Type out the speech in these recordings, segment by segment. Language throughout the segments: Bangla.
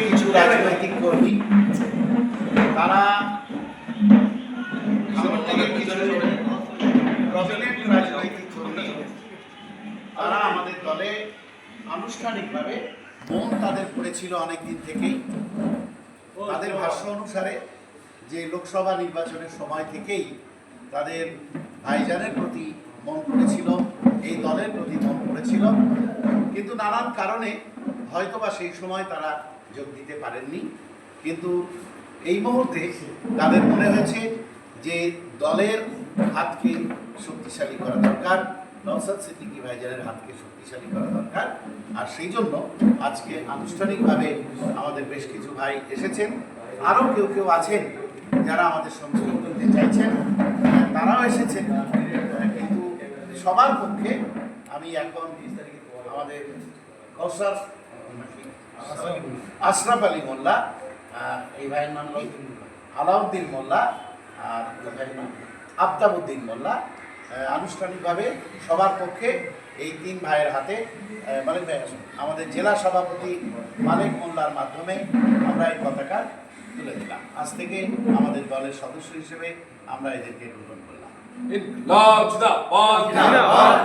কিছু রাজনৈতিক কর্মী? তারা তারা আমাদের দলে আনুষ্ঠানিকভাবে মন তাদের থেকেই। তাদের ভাষ্য অনুসারে যে লোকসভা নির্বাচনের সময় থেকেই তাদের ভাইজানের প্রতি মন পড়েছিল এই দলের প্রতি মন পড়েছিল কিন্তু নানান কারণে হয়তোবা সেই সময় তারা যোগ দিতে পারেননি। কিন্তু এই মুহূর্তে তাদের মনে হয়েছে যে দলের হাতকে শক্তিশালী করা দরকার নওসাদ সিদ্দিকী ভাইজানের হাতকে শক্তিশালী করা দরকার। আর সেই জন্য আজকে আনুষ্ঠানিকভাবে আমাদের বেশ কিছু ভাই এসেছেন। আরও কেউ কেউ আছেন যারা আমাদের সঙ্গে যোগ দিতে চাইছেন। তারাও এসেছেন। কিন্তু সবার পক্ষে আমি এখন আমাদের কৌশল আশরাফ আলী মোল্লা এই ভাইয়ের নাম আলাউদ্দিন মোল্লা আর ভাইয়ের নাম আফতাবুদ্দিন মোল্লা আনুষ্ঠানিকভাবে সবার পক্ষে এই তিন ভাইয়ের হাতে মালিক ভাই। আমাদের জেলা সভাপতি মালিক মোল্লার মাধ্যমে আমরা এই পতাকা তুলে দিলাম আজ থেকে আমাদের দলের সদস্য হিসেবে আমরা এদেরকে গ্রহণ করলাম ইনকলাব জিন্দাবাদ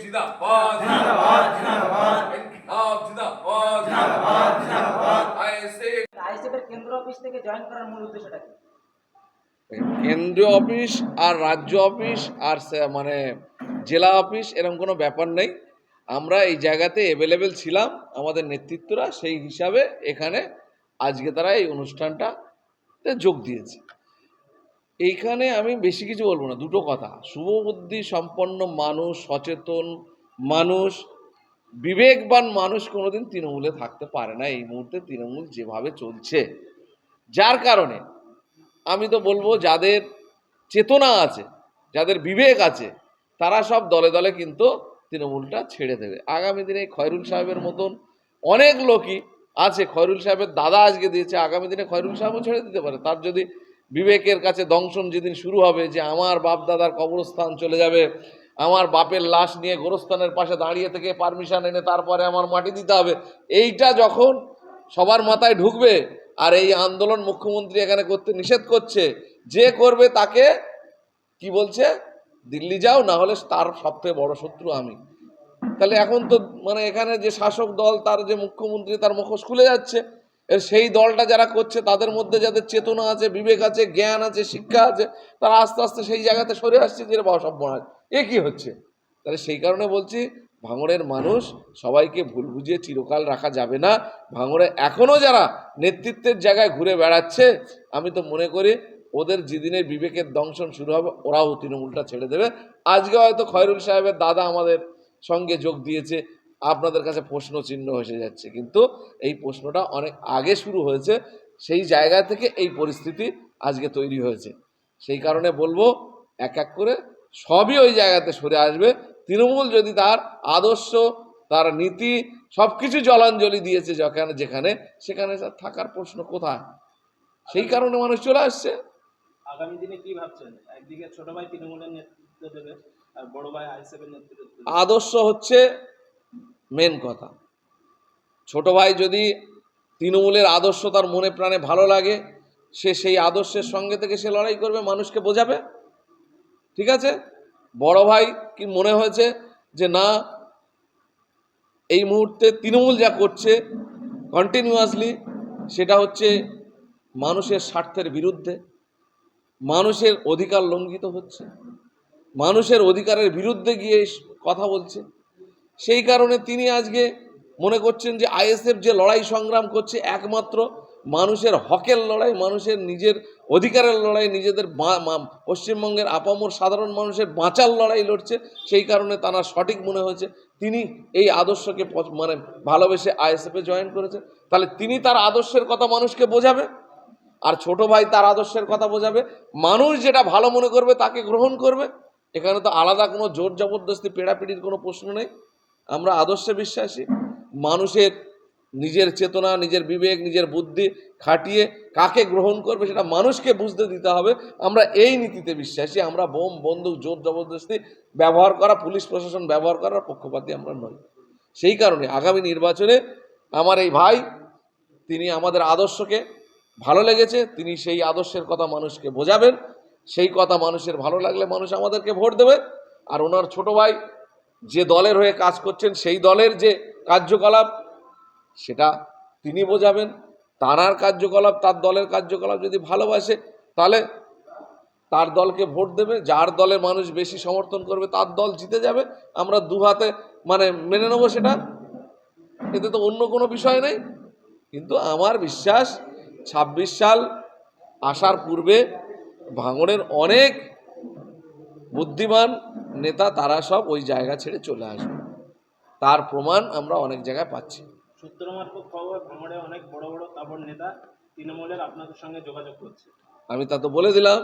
জিন্দাবাদ, জিন্দাবাদ। অফিস থেকে জয়েন করার মূল উদ্দেশ্যটা কি? কেন্দ্রীয় অফিস আর রাজ্য অফিস আর মানে জেলা অফিস এরকম কোনো ব্যাপার নেই। আমরা এই জায়গাতে অ্যাভেলেবেল ছিলাম, আমাদের নেতৃত্বরা সেই হিসাবে এখানে আজকে তারা এই অনুষ্ঠানটাতে যোগ দিয়েছে। এইখানে আমি বেশি কিছু বলব না, দুটো কথা। শুভবুদ্ধি সম্পন্ন মানুষ, সচেতন মানুষ, বিবেকবান মানুষ কোনোদিন তৃণমূলে থাকতে পারে না। এই মুহূর্তে তৃণমূল যেভাবে চলছে যার কারণে আমি তো বলব যাদের চেতনা আছে, যাদের বিবেক আছে, তারা সব দলে দলে কিন্তু তৃণমূলটা ছেড়ে দেবে। আগামী দিনে খয়রুল সাহেবের মতন অনেক লোকই আছে, খয়রুল সাহেবের দাদা আজকে দিয়েছে, আগামী দিনে খয়রুল সাহেবও ছেড়ে দিতে পারে। তার যদি বিবেকের কাছে দংশন যেদিন শুরু হবে যে আমার বাপ দাদার কবরস্থান চলে যাবে, আমার বাপের লাশ নিয়ে গোরস্থানের পাশে দাঁড়িয়ে থেকে পারমিশন এনে তারপরে আমার মাটি দিতে হবে, এইটা যখন সবার মাথায় ঢুকবে আর এই আন্দোলন মুখ্যমন্ত্রী এখানে করতে নিষেধ করছে, যে করবে তাকে, কি বলছে? দিল্লি যাও, না হলে তার সবথেকে বড় শত্রু আমি। তাহলে এখন তো মানে এখানে যে শাসক দল, তার যে মুখ্যমন্ত্রী, তার মুখোশ খুলে যাচ্ছে। সেই দলটা যারা করছে, তাদের মধ্যে যাদের চেতনা আছে, বিবেক আছে, জ্ঞান আছে, শিক্ষা আছে, তারা আস্তে আস্তে সেই জায়গাতে সরে আসছে যে, বাবা, সব এ কি হচ্ছে? তাহলে সেই কারণে বলছি ভাঙড়ের মানুষ সবাইকে ভুল বুঝিয়ে চিরকাল রাখা যাবে না। ভাঙড়ে এখনও যারা নেতৃত্বের জায়গায় ঘুরে বেড়াচ্ছে, আমি তো মনে করি ওদের যেদিনের বিবেকের দংশন শুরু হবে, ওরাও তৃণমূলটা ছেড়ে দেবে। আজকে হয়তো খয়রুল সাহেবের দাদা আমাদের সঙ্গে যোগ দিয়েছে, আপনাদের কাছে প্রশ্ন চিহ্ন এসে যাচ্ছে। কিন্তু এই প্রশ্নটা অনেক আগে শুরু হয়েছে, সেই জায়গা থেকে এই পরিস্থিতি আজকে তৈরি হয়েছে। সেই কারণে বলব, এক এক করে সবই ওই জায়গাতে সরে আসবে। তৃণমূল যদি তার আদর্শ তার নীতি সব কিছু জলাঞ্জলি দিয়েছে যেখানে যেখানে সেখানে তার থাকার প্রশ্ন কোথায়? সেই কারণে মানুষ চলে আসছে। আগামী দিনে কি ভাবছেন? একদিকে ছোট ভাই তৃণমূলের নেতৃত্ব দেবে আর বড় ভাই নেতৃত্ব আদর্শ হচ্ছে মেন কথা। ছোট ভাই যদি তৃণমূলের আদর্শ তার মনে প্রাণে ভালো লাগে সে সেই আদর্শের সঙ্গে থেকে সে লড়াই করবে মানুষকে বোঝাবে। ঠিক আছে? বড় ভাই কি মনে হয়েছে যে না, এই মুহূর্তে তৃণমূল যা করছে কন্টিনিউয়াসলি সেটা হচ্ছে মানুষের স্বার্থের বিরুদ্ধে, মানুষের অধিকার লঙ্ঘিত হচ্ছে, মানুষের অধিকারের বিরুদ্ধে গিয়ে কথা বলছে। সেই কারণে তিনি আজকে মনে করছেন যে আইএসএফ যে লড়াই সংগ্রাম করছে একমাত্র মানুষের হকের লড়াই, মানুষের নিজের অধিকারের লড়াই, নিজেদের পশ্চিমবঙ্গের আপামর সাধারণ মানুষের বাঁচার লড়াই লড়ছে, সেই কারণে তারা সঠিক মনে হয়েছে। তিনি এই আদর্শকে মানে ভালোবেসে আইএসএফে জয়েন করেছে। তাহলে তিনি তার আদর্শের কথা মানুষকে বোঝাবে? আর ছোট ভাই তার আদর্শের কথা বোঝাবে? মানুষ যেটা ভালো মনে করবে তাকে গ্রহণ করবে? এখানে তো আলাদা কোনো জোর জবরদস্তি, পেড়াপিড়ির কোনো প্রশ্ন নেই। আমরা আদর্শে বিশ্বাসী। মানুষের নিজের চেতনা, নিজের বিবেক, নিজের বুদ্ধি খাটিয়ে কাকে গ্রহণ করবে সেটা মানুষকে বুঝতে দিতে হবে। আমরা এই নীতিতে বিশ্বাসী, আমরা বোম, বন্দুক, জোর জবরদস্তি ব্যবহার করা, পুলিশ প্রশাসন ব্যবহার করার পক্ষপাতি আমরা নই। সেই কারণে আগামী নির্বাচনে আমার এই ভাই, তিনি আমাদের আদর্শকে ভালো লেগেছে, তিনি সেই আদর্শের কথা মানুষকে বোঝাবেন, সেই কথা মানুষের ভালো লাগলে মানুষ আমাদেরকে ভোট দেবে। আর ওনার ছোট ভাই যে দলের হয়ে কাজ করছেন, সেই দলের যে কার্যকলাপ সেটা তিনি বোঝাবেন তাঁর কার্যকলাপ, তার দলের কার্যকলাপ যদি ভালোবাসে, তাহলে তার দলকে ভোট দেবে, যার দলে মানুষ বেশি সমর্থন করবে, তার দল জিতে যাবে। আমরা দু হাতে মানে মেনে নেব সেটা। এতে তো অন্য কোনো বিষয় নেই। কিন্তু আমার বিশ্বাস, ছাব্বিশ সাল আসার পূর্বে ভাঙড়ের অনেক বুদ্ধিমান নেতা, তারা সব ওই জায়গা ছেড়ে চলে আসবে। তার প্রমাণ আমরা অনেক জায়গায় পাচ্ছি। সূত্র মারফত খবর ভাঙড়ে অনেক বড় বড় তাবড় নেতা তৃণমূলের আপনাদের সঙ্গে যোগাযোগ করছে। আমি তা তো বলে দিলাম,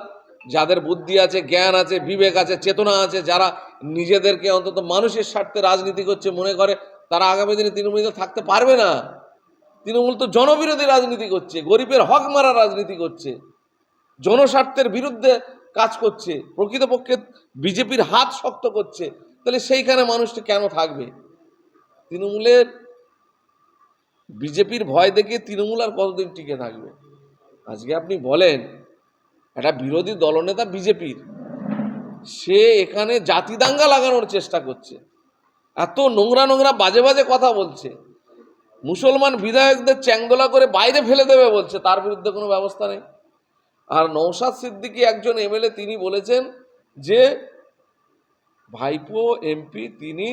যাদের বুদ্ধি আছে, জ্ঞান আছে, বিবেক আছে, চেতনা আছে, যারা নিজেদেরকে অন্তত মানুষের স্বার্থে রাজনীতি করছে মনে করে, তারা আগামী দিনে তৃণমূলে থাকতে পারবে না। তৃণমূল তো জনবিরোধী রাজনীতি করছে, গরিবের হক মারা রাজনীতি করছে, জনস্বার্থের বিরুদ্ধে কাজ করছে, প্রকৃতপক্ষে বিজেপির হাত শক্ত করছে, তাহলে সেইখানে মানুষটি কেন থাকবে? তৃণমূলের বিজেপির ভয় দেখে তৃণমূল আর কতদিন টিকে থাকবে? আজকে আপনি বলেন, একটা বিরোধী দলনেতা বিজেপির, সে এখানে জাতি দাঙ্গা লাগানোর চেষ্টা করছে। এত নোংরা নোংরা বাজে বাজে কথা বলছে। মুসলমান বিধায়কদের চ্যাংদোলা করে বাইরে ফেলে দেবে বলছে, তার বিরুদ্ধে কোনো ব্যবস্থা নেই। আর নৌসাদ সিদ্দিকী একজন এমএলএ, তিনি বলেছেন যে, ভাইপো, এমপি, তিনি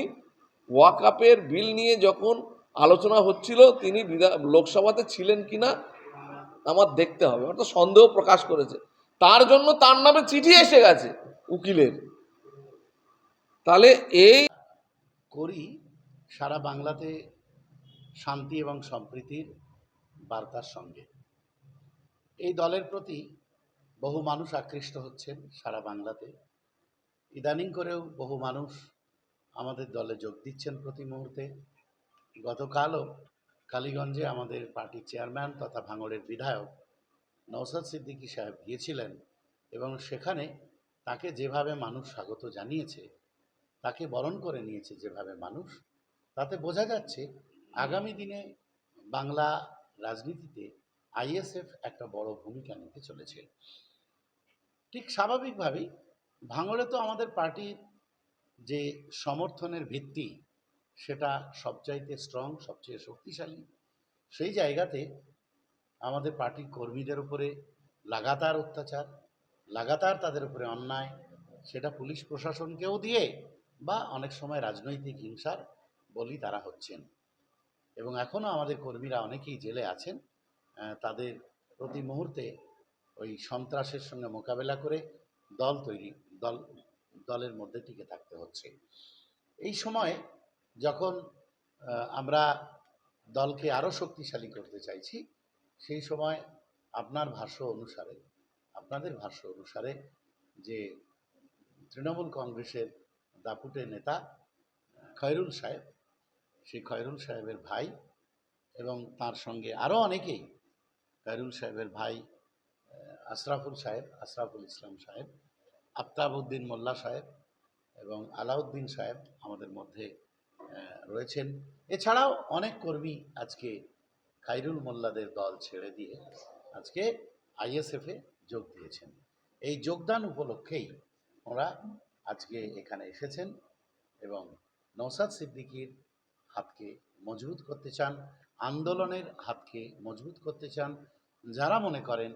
ওয়াকাপের বিল নিয়ে যখন আলোচনা হচ্ছিল, তিনি লোকসভাতে ছিলেন কিনা, আমার দেখতে হবে। অর্থাৎ সন্দেহ প্রকাশ করেছে। তার জন্য তার নামে চিঠি এসে গেছে উকিলের। তাহলে এই করি সারা বাংলাতে শান্তি এবং সম্প্রীতির বার্তার সঙ্গে। এই দলের প্রতি বহু মানুষ আকৃষ্ট হচ্ছেন সারা বাংলাতে। ইদানিং করেও বহু মানুষ আমাদের দলে যোগ দিচ্ছেন প্রতি মুহূর্তে। গতকালও কালীগঞ্জে আমাদের পার্টির চেয়ারম্যান তথা ভাঙড়ের বিধায়ক নৌসাদ সিদ্দিকী সাহেব গিয়েছিলেন এবং সেখানে তাকে যেভাবে মানুষ স্বাগত জানিয়েছে, তাকে বরণ করে নিয়েছে যেভাবে মানুষ, তাতে বোঝা যাচ্ছে আগামী দিনে বাংলা রাজনীতিতে আইএসএফ একটা বড় ভূমিকা নিতে চলেছে। ঠিক স্বাভাবিকভাবেই ভাঙড়ে তো আমাদের পার্টির যে সমর্থনের ভিত্তি সেটা সবচাইতে স্ট্রং সবচেয়ে শক্তিশালী। সেই জায়গাতে আমাদের পার্টির কর্মীদের উপরে লাগাতার অত্যাচার, লাগাতার তাদের উপরে অন্যায়, সেটা পুলিশ প্রশাসনকেও দিয়ে বা অনেক সময় রাজনৈতিক হিংসার বলি তারা হচ্ছেন। এবং এখনও আমাদের কর্মীরা অনেকেই জেলে আছেন তাদের প্রতি মুহূর্তে ওই সন্ত্রাসের সঙ্গে মোকাবেলা করে দল তৈরি, দল, দলের মধ্যে টিকে থাকতে হচ্ছে। এই সময়ে যখন আমরা দলকে আরও শক্তিশালী করতে চাইছি, সেই সময় আপনার ভাষ্য অনুসারে, আপনাদের ভাষ্য অনুসারে যে তৃণমূল কংগ্রেসের দাপুটে নেতা, খয়রুল সাহেব, সেই খয়রুল সাহেবের ভাই এবং তার সঙ্গে আরও অনেকেই, খয়রুল সাহেবের ভাই আশরাফুল সাহেব, আশরাফুল ইসলাম সাহেব, আফতাবউদ্দিন মোল্লা সাহেব এবং আলাউদ্দিন সাহেব আমাদের মধ্যে রয়েছেন। এছাড়াও অনেক কর্মী আজকে খাইরুল মোল্লাদের দল ছেড়ে দিয়ে আজকে আইএসএফে যোগ দিয়েছেন। এই যোগদান উপলক্ষেই ওরা আজকে এখানে এসেছেন এবং নৌসাদ সিদ্দিকীর হাতকে মজবুত করতে চান, আন্দোলনের হাতকে মজবুত করতে চান। যারা মনে করেন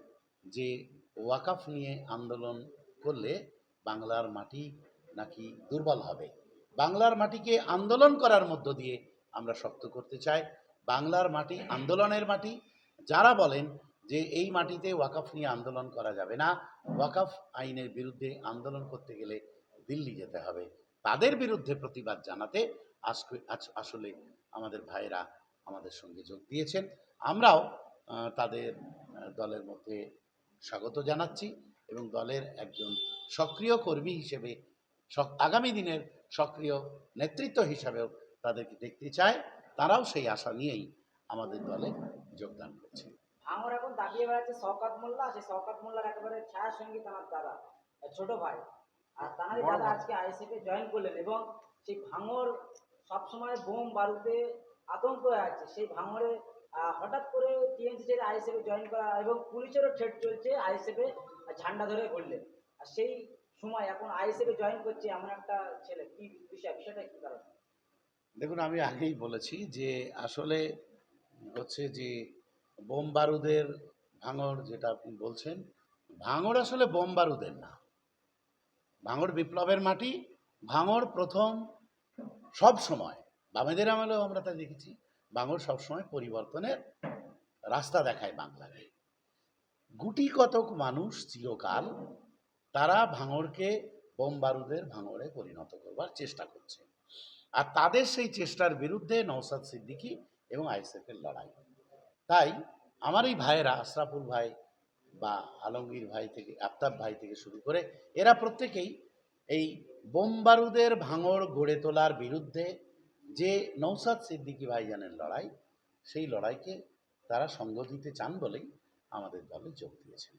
যে ওয়াকাফ নিয়ে আন্দোলন করলে বাংলার মাটি নাকি দুর্বল হবে। বাংলার মাটিকে আন্দোলন করার মধ্য দিয়ে আমরা শক্ত করতে চাই। বাংলার মাটি আন্দোলনের মাটি। যারা বলেন যে এই মাটিতে ওয়াকাফ নিয়ে আন্দোলন করা যাবে না, ওয়াকাফ আইনের বিরুদ্ধে আন্দোলন করতে গেলে দিল্লি যেতে হবে। তাদের বিরুদ্ধে প্রতিবাদ জানাতে আজকে, আজ- আসলে আমাদের ভাইয়েরা আমাদের সঙ্গে যোগ দিয়েছেন। আমরাও তাদের দলের মধ্যে স্বাগত জানাচ্ছি এবং দলের একজন সক্রিয় কর্মী হিসেবে আগামী দিনের সক্রিয় নেতৃত্ব হিসাবেও তাদেরকে দেখতে চায়। তারাও সেই আশা নিয়েই আমাদের দলে যোগদান করছে। ভাঙর এখন দাবিয়ে বেড়াচ্ছে শওকাত মোল্লা সেই শওকাত মোল্লার একেবারে ছায়া সঙ্গী তার দাদা ছোট ভাই। আর তাঁরই দাদা আজকে আইএসএফ জয়েন করলেন এবং সেই ভাঙর সবসময় বোম বারুদে আতঙ্ক হয়ে আছে। সেই ভাঙরে হঠাৎ করে টিএমসি ছেড়ে আইএসএফে জয়েন করা এবং পুলিশেরও থ্রেট চলছে আইএসএফে ঝান্ডা ধরে ঘুরলে আর সেই সময় এখন আইএসএফে জয়েন করছে এমন একটা ছেলে। কি বিষয়, বিষয়টা কি কারণ দেখুন, আমি আগেই বলেছি যে আসলে হচ্ছে যে বোম বারুদের ভাঙর যেটা আপনি বলছেন, ভাঙর আসলে বোম বারুদের না। ভাঙর বিপ্লবের মাটি, ভাঙর প্রথম সব সময়। বামেদের আমলেও আমরা তা দেখেছি ভাঙড় সবসময় পরিবর্তনের রাস্তা দেখায় বাংলাকে। গুটি কতক মানুষ চিরকাল তারা ভাঙড়কে বোম বারুদের ভাঙড়ে পরিণত করবার চেষ্টা করছে। আর তাদের সেই চেষ্টার বিরুদ্ধে নৌসাদ সিদ্দিকি এবং আইএসএফের লড়াই। তাই আমার এই ভাইয়েরা, আশরাফুল ভাই বা আলমগীর ভাই থেকে, আফতাব ভাই থেকে শুরু করে, এরা প্রত্যেকেই এই বোম বারুদের ভাঙড় গড়ে তোলার বিরুদ্ধে যে নৌসাদ সিদ্দিকী ভাইজানের লড়াই, সেই লড়াইকে তারা সঙ্গ দিতে চান বলেই আমাদের দলে যোগ দিয়েছেন।